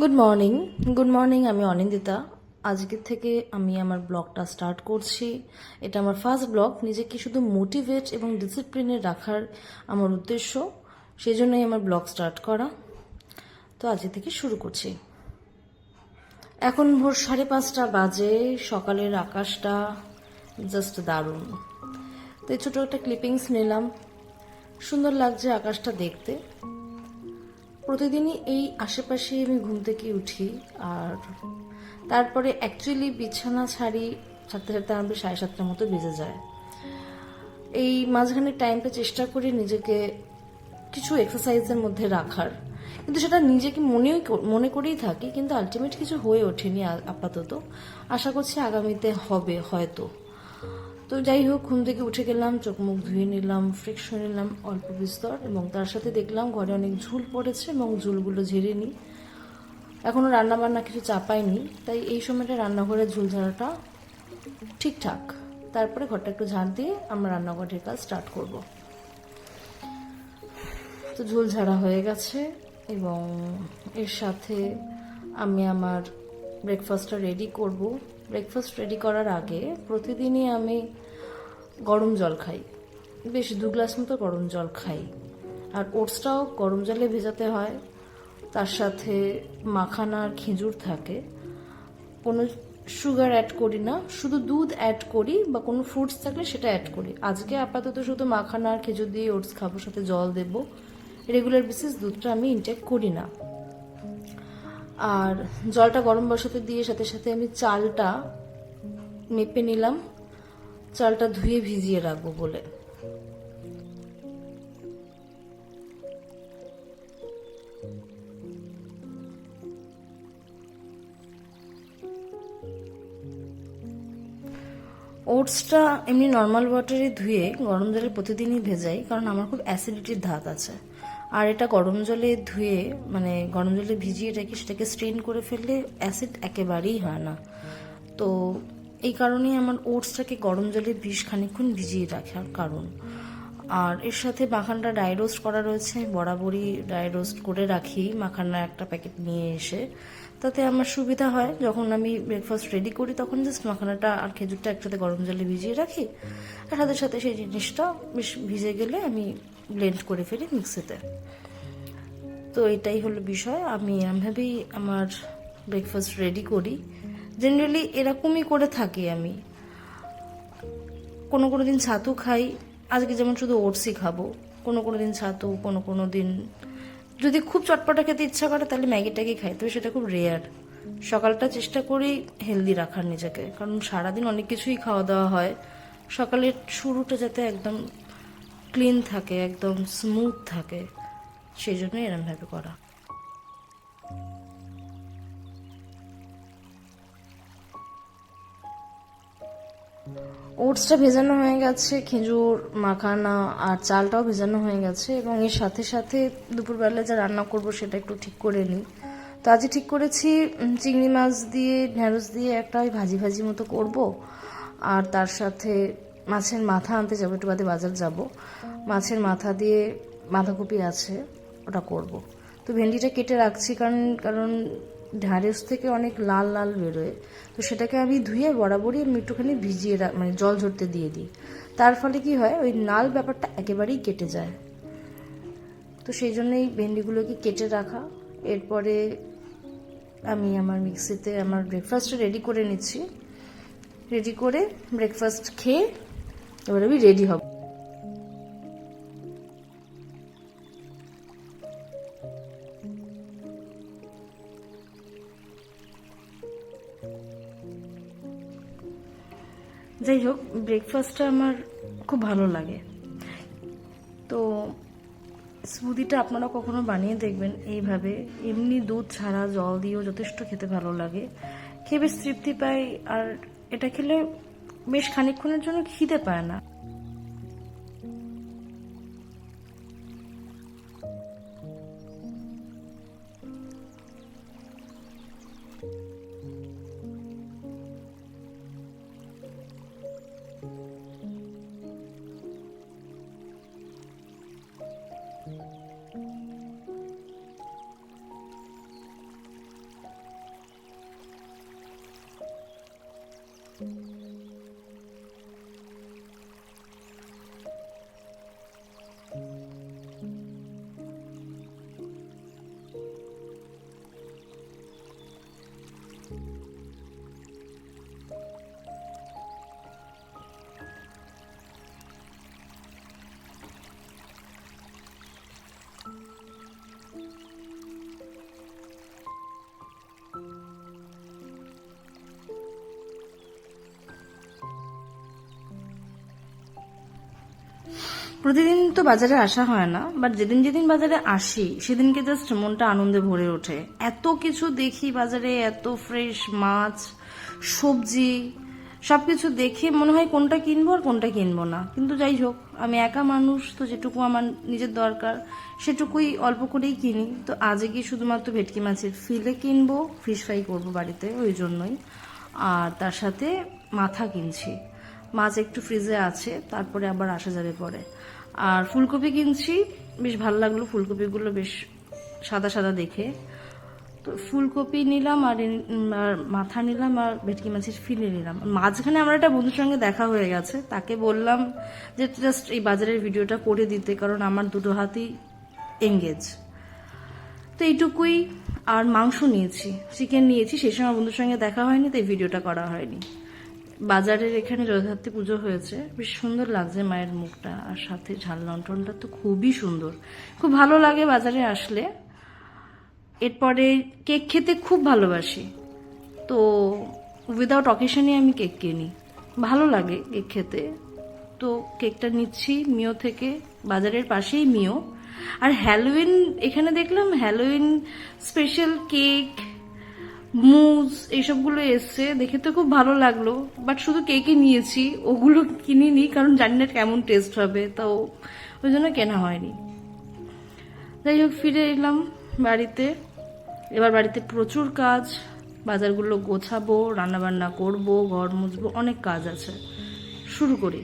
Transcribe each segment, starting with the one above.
Good morning good morning আমি অনিন্দিতা। আজকের থেকে আমি আমার ব্লগটা স্টার্ট করছি। এটা আমার ফার্স্ট ব্লগ। নিজেকে শুধু মোটিভেট এবং ডিসিপ্লিনে রাখার আমার উদ্দেশ্য। সেই জন্যই আমার ব্লগ স্টার্ট করা। তো আজকে থেকে শুরু করছি। এখন ভোর সাড়ে পাঁচটা বাজে। সকালের আকাশটা জাস্ট দারুণ। তো এই ছোটো একটা ক্লিপিংস নিলাম। সুন্দর লাগছে আকাশটা দেখতে। প্রতিদিনই এই আশেপাশে আমি ঘুম থেকে উঠি, আর তারপরে অ্যাকচুয়ালি বিছানা ছাড়ি ছাড়তে ছাড়তে আমার সাড়ে সাতটার মতো বেজে যায়। এই মাঝখানে টাইমটা চেষ্টা করি নিজেকে কিছু এক্সারসাইজের মধ্যে রাখার। কিন্তু সেটা নিজেকে মনেও মনে করেই থাকি, কিন্তু আলটিমেট কিছু হয়ে ওঠেনি আপাতত। আশা করছি আগামীতে হবে হয়তো। তো যাই হোক, ঘুম থেকে উঠে গেলাম, চোখ মুখ ধুয়ে নিলাম ফ্রেশ হয়ে নিলাম, অল্প বিস্তর এবং তার সাথে দেখলাম ঘরে অনেক ঝুল পড়েছে এবং ঝুলগুলো ঝেড়ে নিই। এখনও রান্নাবান্না কিছু চাপাইনি, তাই এই সময়টা রান্নাঘরের ঝুল ঝাড়াটা ঠিকঠাক। তারপরে ঘরটা একটু ঝাড় দিয়ে আমরা রান্নাঘরের কাজ স্টার্ট করব। তো ঝুল ঝাড়া হয়ে গেছে এবং এর সাথে আমি আমার ব্রেকফাস্টটা রেডি করব। ব্রেকফাস্ট রেডি করার আগে প্রতিদিনই আমি গরম জল খাই। বেশ দু গ্লাস মতো গরম জল খাই। আর ওটসটাও গরম জলে ভেজাতে হয়। তার সাথে মাখানা আর খেজুর থাকে। কোনো সুগার অ্যাড করি না। শুধু দুধ অ্যাড করি বা কোনো ফ্রুটস থাকলে সেটা অ্যাড করি। আজকে আপাতত শুধু মাখানা আর খেজুর দিয়ে ওটস খাব, সাথে জল দেবো। রেগুলার বেসিস দুধটা আমি ইনটেক করি না। আর জলটা গরম বসাতে দিয়ে সাথে সাথে আমি চালটা মেপে নিলাম। চালটা ধুয়ে ভিজিয়ে রাখব বলে। ওটসটা এমনি নর্মাল ওয়াটারে ধুয়ে গরম জলে প্রতিদিনই ভেজাই, কারণ আমার খুব অ্যাসিডিটির ধাত আছে। আর এটা গরম জলে ধুয়ে মানে গরম জলে ভিজিয়ে রেখে সেটাকে স্ট্রেন করে ফেললে অ্যাসিড একেবারেই হয় না। তো এই কারণেই আমার ওটসটাকে গরম জলে বিষ খানিক্ষণ ভিজিয়ে রাখার কারণ। আর এর সাথে মাখানটা ড্রাই রোস্ট করা রয়েছে, বরাবরই ড্রাই রোস্ট করে রাখি মাখানা একটা প্যাকেট নিয়ে এসে। তাতে আমার সুবিধা হয়, যখন আমি ব্রেকফাস্ট রেডি করি তখন জাস্ট মাখানাটা আর খেজুরটা একসাথে গরম জলে ভিজিয়ে রাখি। আর সাথে সাথে সেই জিনিসটা বেশ ভিজে গেলে আমি ব্লেন্ড করে ফেলি মিক্সিতে তো এটাই হলো বিষয়। আমি এরমভাবেই আমার ব্রেকফাস্ট রেডি করি। জেনারেলি এরকমই করে থাকি আমি। কোনো কোনো দিন ছাতু খাই। আজকে যেমন শুধু ওটসই খাব। কোনো কোনো দিন ছাতু, কোনো কোনো দিন যদি খুব চটপটা খেতে ইচ্ছা করে তাহলে ম্যাগি ট্যাগি খাই। তবে সেটা খুব রেয়ার সকালটা চেষ্টা করি হেলদি রাখার নিজেকে। কারণ সারাদিন অনেক কিছুই খাওয়া দাওয়া হয়। সকালের শুরুটা যাতে একদম ক্লিন থাকে, একদম স্মুথ থাকে। সেই জন্যই এরমভাবে করা। ওটসটা ভেজানো হয়ে গেছে, খেজুর, মাখানা আর চালটাও ভেজানো হয়ে গেছে এবং এর সাথে সাথে দুপুরবেলা যা রান্না করব সেটা একটু ঠিক করে নিই। তো আজকে ঠিক করেছি চিংড়ি মাছ দিয়ে ঢ্যাঁড়স দিয়ে একটা ওই ভাজি ভাজি মতো করব। আর তার সাথে মাছের মাথা আনতে যাব, একটু বাদে বাজার যাব। মাছের মাথা দিয়ে বাঁধাকপি আছে, ওটা করব। তো ভেন্ডিটা কেটে রাখছি কারণ কারণ ঢ্যাঁড়স থেকে অনেক লাল লাল বেরোয়। তো সেটাকে আমি ধুয়ে বরাবরই আমি একটুখানি ভিজিয়ে রাখ মানে জল ঝরতে দিয়ে দিই। তার ফলে কি হয়, ওই লাল ব্যাপারটা একেবারেই কেটে যায়। তো সেই জন্যই ভেন্ডিগুলোকে কেটে রাখা। এরপরে আমি আমার মিক্সিতে আমার ব্রেকফাস্টটা রেডি করে নিচ্ছি। রেডি করে ব্রেকফাস্ট খেয়ে এবার আমি রেডি হব। যাই হোক ব্রেকফাস্টটা আমার খুব ভালো লাগে। তো স্মুদিটা আপনারা কখনো বানিয়ে দেখবেন এইভাবে। এমনি দুধ ছাড়া জল দিয়েও যথেষ্ট খেতে ভালো লাগে। খেয়ে বেশ তৃপ্তি পাই। আর এটা খেলে বেশ খানিক্ষণের জন্য খিদে পায় না। প্রতিদিন তো বাজারে আসা হয় না বাট যেদিন যেদিন বাজারে আসি, সেদিনকে জাস্ট মনটা আনন্দে ভরে ওঠে। এত কিছু দেখি বাজারে, এত ফ্রেশ মাছ, সবজি, সবকিছু দেখে মনে হয় কোনটা কিনবো আর কোনটা কিনবো না। কিন্তু যাই হোক, আমি একা মানুষ, তো যেটুকু আমার নিজের দরকার, সেটুকুই অল্প করেই কিনি। তো আজকে কি শুধুমাত্র ভেটকি মাছের ফিলে কিনবো ফিশ ফ্রাই করব বাড়িতে, ওই জন্যই। আর তার সাথে মাথা কিনছি। মাছ একটু ফ্রিজে আছে, তারপরে আবার আসা যাবে পরে। আর ফুলকপি কিনছি। বেশ ভালো লাগল ফুলকপিগুলো, বেশ সাদা সাদা দেখে। তো ফুলকপি নিলাম আর মাথা নিলাম আর ভেটকি মাছের ফিলে নিলাম। মাঝখানে আমার একটা বন্ধুর সঙ্গে দেখা হয়ে গেছে, তাকে বললাম যে, জাস্ট এই বাজারের ভিডিওটা করে দিতে, কারণ আমার দুটো হাতই এঙ্গেজ তো এইটুকুই, আর মাংস নিয়েছি, চিকেন নিয়েছি সেই সময় বন্ধুর সঙ্গে দেখা হয়নি, তাই ভিডিওটা করা হয়নি। বাজারের এখানে জগদ্ধাত্রী পুজো হয়েছে। বেশ সুন্দর লাগছে মায়ের মুখটা আর সাথে ঝাল লন্ঠনটা তো খুবই সুন্দর। খুব ভালো লাগে বাজারে আসলে। এরপরে কেক খেতে খুব ভালোবাসি। তো উইদাউট অকেশনে আমি কেক কিনি। ভালো লাগে কেক খেতে। তো কেকটা নিচ্ছি মিও থেকে, বাজারের পাশেই মিও। আর হ্যালোইন এখানে দেখলাম হ্যালোইন স্পেশাল কেক মুজ এইসবগুলো এসছে, দেখে তো খুব ভালো লাগল। বাট শুধু কেকই নিয়েছি, ওগুলো কিনিনি, কারণ জানি না কেমন টেস্ট হবে, তো ওই জন্য কেনা হয়নি। যাই হোক, ফিরে এলাম বাড়িতে। এবার বাড়িতে প্রচুর কাজ, বাজারগুলো গোছাবো, রান্নাবান্না করব, ঘর মুছবো, অনেক কাজ আছে। শুরু করি।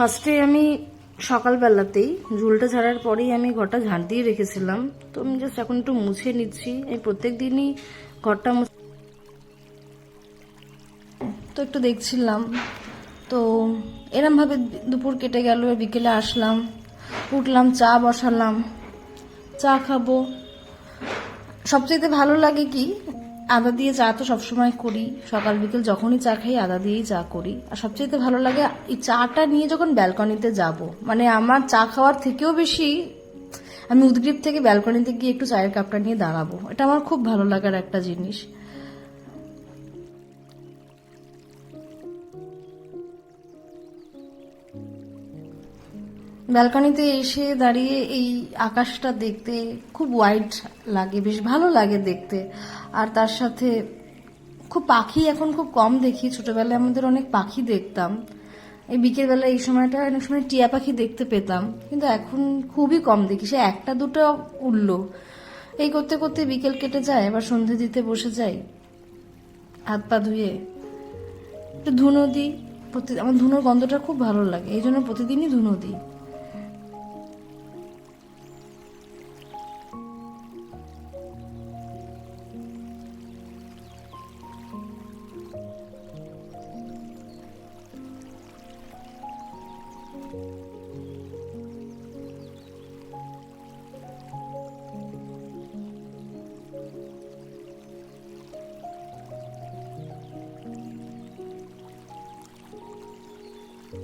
ফার্স্টে আমি সকালবেলাতেই ঝুলটা ছাড়ার পরেই আমি ঘরটা ঝাঁট দিয়ে রেখেছিলাম। তো আমি জাস্ট এখন একটু মুছে নিচ্ছি। আমি প্রত্যেক দিনই ঘরটা তো একটু দেখছিলাম। তো এরমভাবে দুপুর কেটে গেল, বিকেলে আসলাম, উঠলাম, চা বসালাম, চা খাব। সবচেয়ে ভালো লাগে কি আদা দিয়ে চা তো সবসময় করি। সকাল, বিকেল যখনই চা খাই, আদা দিয়েই চা করি। আর সবচেয়ে ভালো লাগে, এই চাটা নিয়ে যখন ব্যালকনিতে যাব মানে আমার চা খাওয়ার থেকেও বেশি আমি উদ্গ্রীব থেকে ব্যালকনিতে গিয়ে একটু চায়ের কাপটা নিয়ে দাঁড়াবো। এটা আমার খুব ভালো লাগার একটা জিনিস। ব্যালকনিতে এসে দাঁড়িয়ে এই আকাশটা দেখতে খুব হোয়াইট লাগে, বেশ ভালো লাগে দেখতে। আর তার সাথে খুব পাখি এখন খুব কম দেখি। ছোটবেলায় আমাদের অনেক পাখি দেখতাম। এই বিকেলবেলা এই সময়টা অনেক সময় টিয়া পাখি দেখতে পেতাম। কিন্তু এখন খুবই কম দেখি। সে একটা দুটো উঠল। এই করতে করতে বিকেল কেটে যায় আবার সন্ধে দিতে বসে যাই। হাত পা ধুয়ে একটু ধুনো দিই। প্রতি আমার ধুনোর গন্ধটা খুব ভালো লাগে। এই জন্য প্রতিদিনই ধুনো দিই।